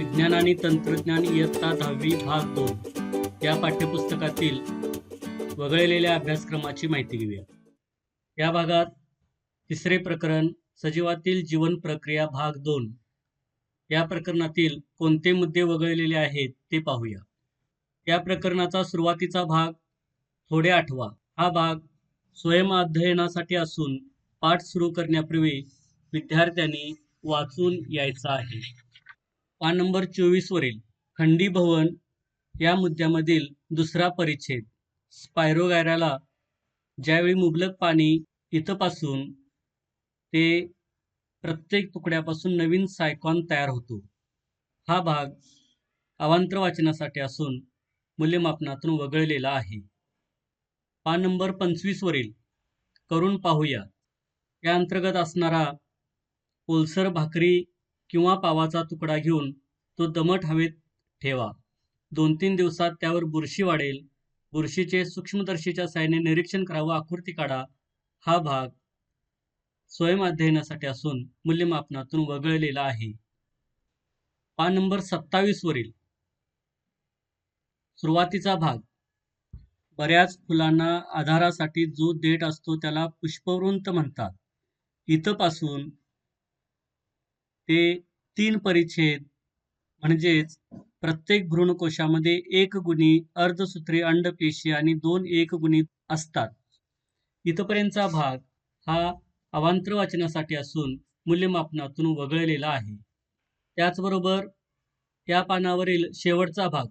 विज्ञान आणि तंत्रज्ञान इयत्ता दहावी भाग दोन. या पाठ्यपुस्तकातील वगळलेल्या अभ्यासक्रमाची माहिती घेऊया. या भागात तिसरे प्रकरण सजीवातील जीवन प्रक्रिया भाग दोन. या प्रकरणातील कोणते मुद्दे वगळलेले आहेत ते पाहूया. या प्रकरणाचा सुरुवातीचा भाग थोडे आठवा. हा भाग स्वयं अध्ययनासाठी असून पाठ सुरू करण्यापूर्वी विद्यार्थ्यांनी वाचून यायचा आहे. पान नंबर चोवीसवरील खंडी भवन या मुद्द्यामधील दुसरा परिच्छेद. स्पायरोगायराला ज्यावेळी मुबलक पाणी इथंपासून ते प्रत्येक तुकड्यापासून नवीन सायकॉन तयार होतो. हा भाग अवांतर वाचनासाठी असून मूल्यमापनातून वगळलेला आहे. पान नंबर पंचवीसवरील करून पाहूया. या अंतर्गत असणारा ओलसर भाकरी किंवा पावाचा तुकडा घेऊन तो दमट हवेत ठेवा. दोन तीन दिवसात त्यावर बुरशी वाढेल. बुरशीचे सूक्ष्मदर्शीच्या साहाय्याने निरीक्षण करावं आकृती काढा. हा भाग स्वयं अध्ययनासाठी असून मूल्यमापनातून वगळलेला आहे. पान नंबर सत्तावीस वरील. सुरुवातीचा भाग. बऱ्याच फुलांना आधारासाठी जो देठ असतो त्याला पुष्पवृंत म्हणतात. इथंपासून हे तीन परिच्छेद. म्हणजेच प्रत्येक भ्रूणकोशामध्ये एक गुणी अर्धसूत्री अंडपेशी आणि दोन एक गुणी असतात. इथपर्यंतचा भाग हा अवांतर वाचनासाठी असून मूल्यमापनातून वगळलेला आहे. त्याचबरोबर या पानावरील शेवटचा भाग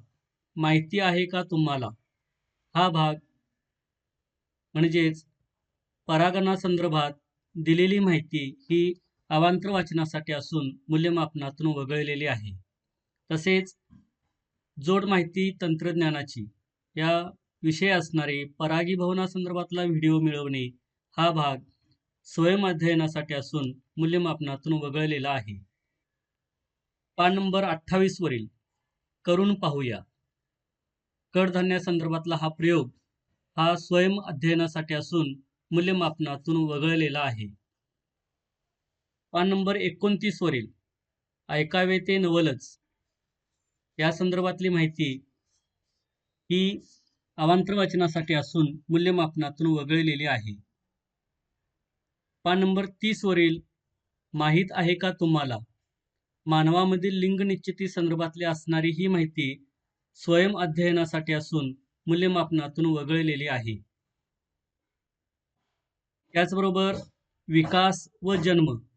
माहिती आहे का तुम्हाला? हा भाग म्हणजेच परागणासंदर्भात दिलेली माहिती ही अवांतर वाचनासाठी असून मूल्यमापनातून वगळलेली आहे. तसेच जोड माहिती तंत्रज्ञानाची या विषय असणारे परागीभवनासंदर्भातला व्हिडिओ मिळवणे हा भाग स्वयं अध्ययनासाठी असून मूल्यमापनातून वगळलेला आहे. पान नंबर अठ्ठावीसवरील करून पाहूया. कडधान्यासंदर्भातला हा प्रयोग हा स्वयं अध्ययनासाठी असून मूल्यमापनातून वगळलेला आहे. पान नंबर एकोणतीस वरील. ऐकावे ते नवलच. या संदर्भातली माहिती ही अवांतर वाचनासाठी असून मूल्यमापनातून वगळलेली आहे. पान नंबर तीस वरील माहीत आहे का तुम्हाला? मानवामधील लिंग निश्चिती संदर्भातली असणारी ही माहिती स्वयं अध्ययनासाठी असून मूल्यमापनातून वगळलेली आहे. त्याचबरोबर विकास व जन्म.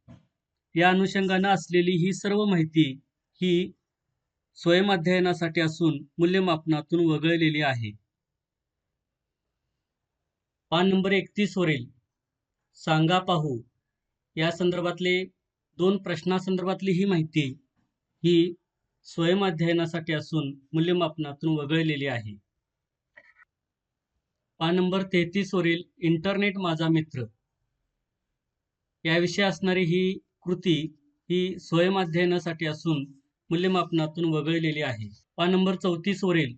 या अनुषंगानं असलेली ही सर्व माहिती ही स्वयं अध्ययनासाठी असून मूल्यमापनातून वगळलेली आहे. पान नंबर एकतीस वरील. सांगा पाहू. या संदर्भातले दोन प्रश्नासंदर्भातली ही माहिती ही स्वयं अध्ययनासाठी असून मूल्यमापनातून वगळलेली आहे. पान नंबर तेहतीस वरील. इंटरनेट माझा मित्र. याविषयी असणारी ही कृती ही स्वयं अध्ययनासाठी असून मूल्यमापनातून वगळलेली आहे. पान नंबर चौतीस वरील.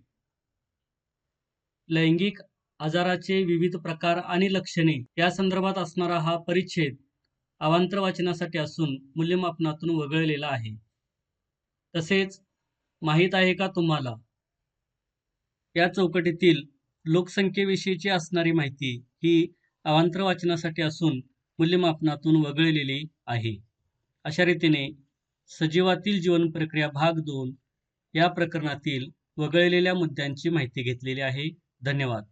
लैंगिक आजाराचे विविध प्रकार आणि लक्षणे या संदर्भात असणारा हा परिच्छेद अवांतर वाचनासाठी असून मूल्यमापनातून वगळलेला आहे. तसेच माहीत आहे का तुम्हाला? या चौकटीतील लोकसंख्येविषयीची असणारी माहिती ही अवांतर वाचनासाठी असून मूल्यमापनातून वगळलेली आहे. अशा रीतीने सजीवातील जीवन प्रक्रिया भाग दोन या प्रकरणातील वगळलेल्या मुद्द्यांची माहिती घेतलेली आहे. धन्यवाद.